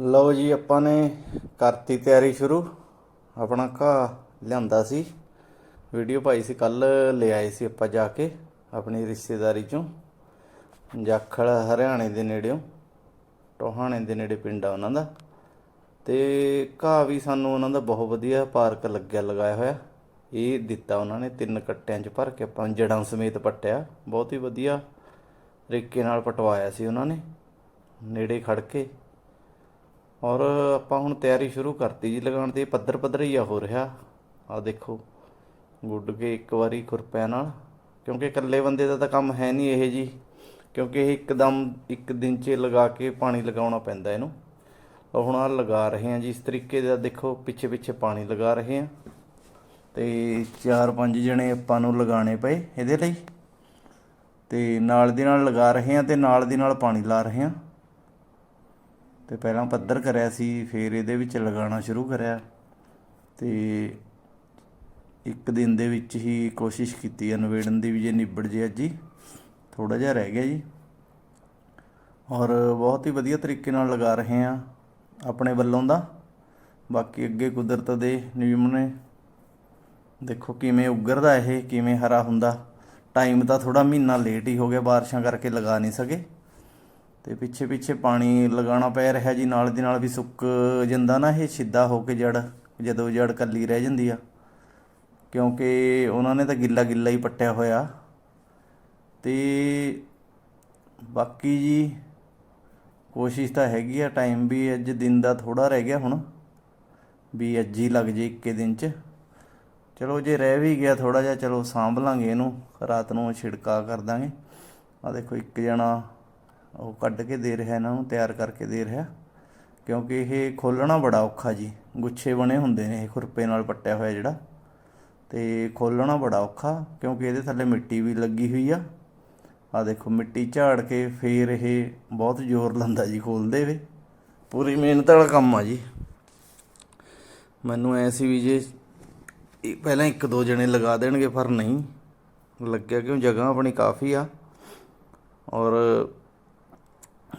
ਲਓ ਜੀ, ਆਪਾਂ ਨੇ ਕਰਤੀ ਤਿਆਰੀ ਸ਼ੁਰੂ। ਆਪਣਾ ਘਾਹ ਲਿਆਂਦਾ ਸੀ। ਵੀਡੀਓ ਪਾਈ ਸੀ ਕੱਲ ਲੈ ਆਏ ਸੀ ਆਪਾਂ ਜਾ ਕੇ ਆਪਣੀ ਰਿਸ਼ਤੇਦਾਰੀ ਚੋਂ। ਜਾਖਲ, ਹਰਿਆਣੇ ਦੇ ਨੇੜਿਓਂ, ਟੋਹਾਣੇ ਦੇ ਨੇੜੇ ਪਿੰਡ ਆ ਉਹਨਾਂ ਦਾ। ਤੇ ਘਾਹ ਵੀ ਸਾਨੂੰ ਉਹਨਾਂ ਦਾ ਬਹੁਤ ਵਧੀਆ ਪਾਰਕ ਲੱਗਿਆ, ਲਗਾਇਆ ਹੋਇਆ। ਇਹ ਦਿੱਤਾ ਉਹਨਾਂ ਨੇ, ਤਿੰਨ ਕੱਟਿਆਂ 'ਚ ਭਰ ਕੇ ਆਪਾਂ ਨੂੰ ਜੜਾਂ ਸਮੇਤ ਪੱਟਿਆ। ਬਹੁਤ ਹੀ ਵਧੀਆ ਤਰੀਕੇ ਨਾਲ ਪਟਵਾਇਆ ਸੀ ਉਹਨਾਂ ਨੇ। ਨੇੜੇ ਖੜ ਕੇ ਔਰ ਆਪਾਂ ਹੁਣ ਤਿਆਰੀ ਸ਼ੁਰੂ ਕਰਤੀ ਜੀ, ਲਗਾਉਣ ਦੀ ਪੱਧਰ ਪੱਧਰ ਹੀ ਆ ਹੋ ਰਿਹਾ। ਆ ਦੇਖੋ, ਗੁੱਡ ਕੇ ਇੱਕ ਵਾਰੀ ਖੁਰਪਿਆਂ ਨਾਲ, ਕਿਉਂਕਿ ਇਕੱਲੇ ਬੰਦੇ ਦਾ ਤਾਂ ਕੰਮ ਹੈ ਨਹੀਂ ਇਹ ਜੀ, ਕਿਉਂਕਿ ਇਹ ਇੱਕਦਮ ਇੱਕ ਦਿਨ 'ਚ ਲਗਾ ਕੇ ਪਾਣੀ ਲਗਾਉਣਾ ਪੈਂਦਾ ਇਹਨੂੰ। ਤਾਂ ਹੁਣ ਆ ਲਗਾ ਰਹੇ ਹਾਂ ਜੀ, ਇਸ ਤਰੀਕੇ ਦਾ ਦੇਖੋ, ਪਿੱਛੇ ਪਿੱਛੇ ਪਾਣੀ ਲਗਾ ਰਹੇ ਹਾਂ। ਤੇ ਚਾਰ ਪੰਜ ਜਣੇ ਆਪਾਂ ਨੂੰ ਲਗਾਉਣੇ ਪਏ ਇਹਦੇ ਲਈ। ਤੇ ਨਾਲ ਦੀ ਨਾਲ ਲਗਾ ਰਹੇ ਹਾਂ ਤੇ ਨਾਲ ਦੀ ਨਾਲ ਪਾਣੀ ਲਾ ਰਹੇ ਹਾਂ। ਤੇ ਪਹਿਲਾਂ ਪੱਧਰ ਕਰਿਆ ਸੀ, ਫਿਰ ਇਹਦੇ ਵਿੱਚ ਲਗਾਉਣਾ ਸ਼ੁਰੂ ਕਰਿਆ ਤੇ ਇੱਕ ਦਿਨ ਦੇ ਵਿੱਚ ਹੀ ਕੋਸ਼ਿਸ਼ ਕੀਤੀ ਹੈ ਨਵੇੜਨ ਦੀ ਵੀ ਜੇ ਨਿਬੜ ਜੇ ਅੱਜ ਹੀ ਥੋੜਾ ਜਿਹਾ ਰਹਿ ਗਿਆ ਜੀ। ਔਰ ਬਹੁਤ ਹੀ ਵਧੀਆ ਤਰੀਕੇ ਨਾਲ ਲਗਾ ਰਹੇ ਹਾਂ ਆਪਣੇ ਵੱਲੋਂ ਦਾ। ਬਾਕੀ ਅੱਗੇ ਕੁਦਰਤ ਦੇ ਨਿਯਮ ਨੇ। ਦੇਖੋ ਕਿਵੇਂ ਉੱਗਰਦਾ ਇਹ, ਕਿਵੇਂ ਹਰਾ ਹੁੰਦਾ। ਟਾਈਮ ਤਾਂ ਥੋੜਾ ਮਹੀਨਾ ਲੇਟ ਹੀ ਹੋ ਗਿਆ, ਬਾਰਿਸ਼ਾਂ ਕਰਕੇ ਲਗਾ ਨਹੀਂ ਸਕੇ। ਤੇ ਪਿੱਛੇ ਪਿੱਛੇ ਪਾਣੀ ਲਗਾਉਣਾ ਪੈ ਰਿਹਾ ਜੀ, ਨਾਲ ਦੀ ਨਾਲ ਵੀ ਸੁੱਕ ਜਾਂਦਾ ਨਾ ਇਹ ਸਿੱਧਾ ਹੋ ਕੇ ਜੜ, ਜਦੋਂ ਜੜ ਕੱਲੀ ਰਹਿ ਜਾਂਦੀ ਆ। ਕਿਉਂਕਿ ਉਹਨਾਂ ਨੇ ਤਾਂ ਗਿੱਲਾ ਗਿੱਲਾ ਹੀ ਪੱਟਿਆ ਹੋਇਆ। ਤੇ ਬਾਕੀ ਜੀ ਕੋਸ਼ਿਸ਼ ਤਾਂ ਹੈਗੀ ਆ ਟਾਈਮ ਵੀ ਅੱਜ ਦਿਨ ਦਾ ਥੋੜਾ ਰਹਿ ਗਿਆ ਹੁਣ, ਵੀ ਅੱਜ ਹੀ ਲੱਗ ਜੇ ਇੱਕੇ ਦਿਨ ਚ। ਚਲੋ ਜੇ ਰਹਿ ਵੀ ਗਿਆ ਥੋੜਾ ਜਿਹਾ, ਚਲੋ ਸਾਂਭ ਲਾਂਗੇ ਇਹਨੂੰ, ਰਾਤ ਨੂੰ ਛਿੜਕਾ ਕਰ ਦਾਂਗੇ। ਆ ਦੇਖੋ ਇੱਕ ਜਣਾ ਉਹ ਕੱਢ ਕੇ ਦੇ ਰਿਹਾ, ਇਹਨਾਂ ਨੂੰ ਤਿਆਰ ਕਰਕੇ ਦੇ ਰਿਹਾ। ਕਿਉਂਕਿ ਇਹ ਖੋਲਣਾ ਬੜਾ ਔਖਾ ਜੀ। ਗੁੱਛੇ ਬਣੇ ਹੁੰਦੇ ਨੇ, ਇਹ ਖੁਰਪੇ ਨਾਲ ਪੱਟਿਆ ਹੋਇਆ ਜਿਹੜਾ। ਤੇ ਖੋਲਣਾ ਬੜਾ ਔਖਾ, ਕਿਉਂਕਿ ਇਹਦੇ ਥੱਲੇ ਮਿੱਟੀ ਵੀ ਲੱਗੀ ਹੋਈ ਆ। ਆ ਦੇਖੋ, ਮਿੱਟੀ ਝਾੜ ਕੇ ਫੇਰ ਇਹ ਬਹੁਤ ਜ਼ੋਰ ਲੰਦਾ ਜੀ ਖੋਲਦੇ ਵੇ ਪੂਰੀ ਮਿਹਨਤ ਵਾਲਾ ਕੰਮ ਆ ਜੀ। ਮੈਨੂੰ ਐ ਸੀ ਵੀ ਜੇ ਇਹ ਪਹਿਲਾਂ ਇੱਕ ਦੋ ਜਣੇ ਲਗਾ ਦੇਣਗੇ, ਪਰ ਨਹੀਂ। ਲੱਗਿਆ ਕਿਉਂ? ਜਗ੍ਹਾ ਆਪਣੀ ਕਾਫੀ ਆ। ਔਰ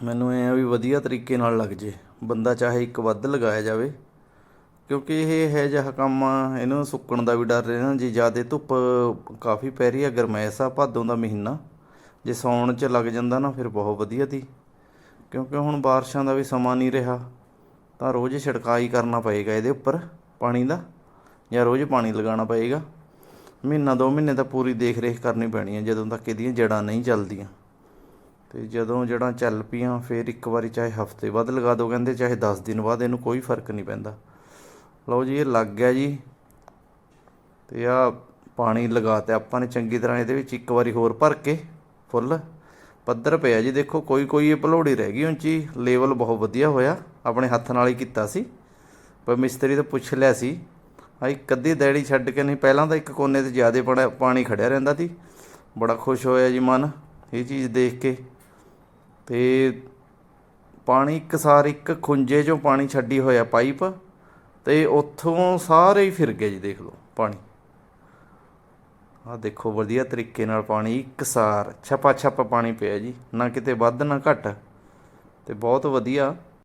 ਮੈਨੂੰ ਐ ਆ ਵੀ ਵਧੀਆ ਤਰੀਕੇ ਨਾਲ ਲੱਗ ਜੇ, ਬੰਦਾ ਚਾਹੇ ਇੱਕ ਵੱਧ ਲਗਾਇਆ ਜਾਵੇ, ਕਿਉਂਕਿ ਇਹ ਹੈ ਜਿਹਾ ਕੰਮ ਇਹਨੂੰ ਸੁੱਕਣ ਦਾ ਵੀ ਡਰ ਰਹਿਣਾ, ਜੇ ਜ਼ਿਆਦਾ ਧੁੱਪ ਕਾਫੀ ਪੈ ਰਹੀ ਹੈ ਗਰਮੈਸ਼ ਆ, ਭਾਦੋਂ ਦਾ ਮਹੀਨਾ, ਜੇ ਸੌਣ 'ਚ ਲੱਗ ਜਾਂਦਾ ਨਾ, ਫਿਰ ਬਹੁਤ ਵਧੀਆ ਤੀ, ਕਿਉਂਕਿ ਹੁਣ ਬਾਰਿਸ਼ਾਂ ਦਾ ਵੀ ਸਮਾਂ ਨਹੀਂ ਰਿਹਾ, ਤਾਂ ਰੋਜ਼ ਛਿੜਕਾਈ ਕਰਨਾ ਪਏਗਾ ਇਹਦੇ ਉੱਪਰ ਪਾਣੀ ਦਾ, ਜਾਂ ਰੋਜ਼ ਪਾਣੀ ਲਗਾਉਣਾ ਪਏਗਾ, ਮਹੀਨਾ ਦੋ ਮਹੀਨੇ ਤਾਂ ਪੂਰੀ ਦੇਖ ਰੇਖ ਕਰਨੀ ਪੈਣੀ ਹੈ ਜਦੋਂ ਤੱਕ ਇਹਦੀਆਂ ਜੜਾਂ ਨਹੀਂ ਚੱਲਦੀਆਂ। ਤੇ ਜਦੋਂ ਜੜਾਂ ਚੱਲ ਪੀਆਂ ਫਿਰ ਇੱਕ ਵਾਰੀ ਚਾਹੇ ਹਫ਼ਤੇ ਬਾਅਦ ਲਗਾ ਦਿਓ ਕਹਿੰਦੇ ਚਾਹੇ 10 ਦਿਨ ਬਾਅਦ, ਇਹਨੂੰ ਕੋਈ ਫ਼ਰਕ ਨਹੀਂ ਪੈਂਦਾ। ਲਓ ਜੀ, ਇਹ ਲੱਗ ਗਿਆ ਜੀ। ਤੇ ਆ ਪਾਣੀ ਲਗਾਤੇ ਆਪਾਂ ਨੇ ਚੰਗੀ ਤਰ੍ਹਾਂ ਇਹਦੇ ਵਿੱਚ ਇੱਕ ਵਾਰੀ ਹੋਰ ਭਰ ਕੇ ਫੁੱਲ। ਪੱਧਰ ਪਿਆ ਜੀ, ਦੇਖੋ, ਕੋਈ ਕੋਈ ਇਹ ਭਲੋੜੀ ਰਹਿ ਗਈ ਉੱਚੀ ਲੈਵਲ ਬਹੁਤ ਵਧੀਆ ਹੋਇਆ। ਆਪਣੇ ਹੱਥ ਨਾਲ ਹੀ ਕੀਤਾ ਸੀ। ਪਰ ਮਿਸਤਰੀ ਤੋਂ ਪੁੱਛ ਲਿਆ ਸੀ ਆ ਇੱਕ ਅੱਧੀ ਦੈੜੀ ਛੱਡ ਕੇ ਨਹੀਂ, ਪਹਿਲਾਂ ਤਾਂ ਇੱਕ ਕੋਨੇ ਤੇ ਜ਼ਿਆਦਾ ਪਾਣੀ ਖੜਿਆ ਰਹਿੰਦਾ ਸੀ। ਬੜਾ ਖੁਸ਼ ਹੋਇਆ ਜੀ ਮਨ, ਇਹ ਚੀਜ਼ ਦੇਖ ਕੇ। ਤੇ ਪਾਣੀ ਇੱਕ ਇੱਕ ਖੁੰਝੇ 'ਚੋਂ ਪਾਣੀ ਛੱਡੀ ਹੋਇਆ ਪਾਈਪ ਤੇ ਉੱਥੋਂ ਸਾਰੇ ਹੀ ਫਿਰ ਗਏ ਜੀ, ਦੇਖ ਲਓ ਪਾਣੀ। ਆ ਦੇਖੋ ਵਧੀਆ ਤਰੀਕੇ ਨਾਲ ਪਾਣੀ ਇੱਕ ਸਾਰ ਛਪਾ ਛਪ ਪਾਣੀ ਪਿਆ ਜੀ, ਨਾ ਕਿਤੇ ਵੱਧ ਨਾ ਘੱਟ। ਤੇ ਬਹੁਤ ਵਧੀਆ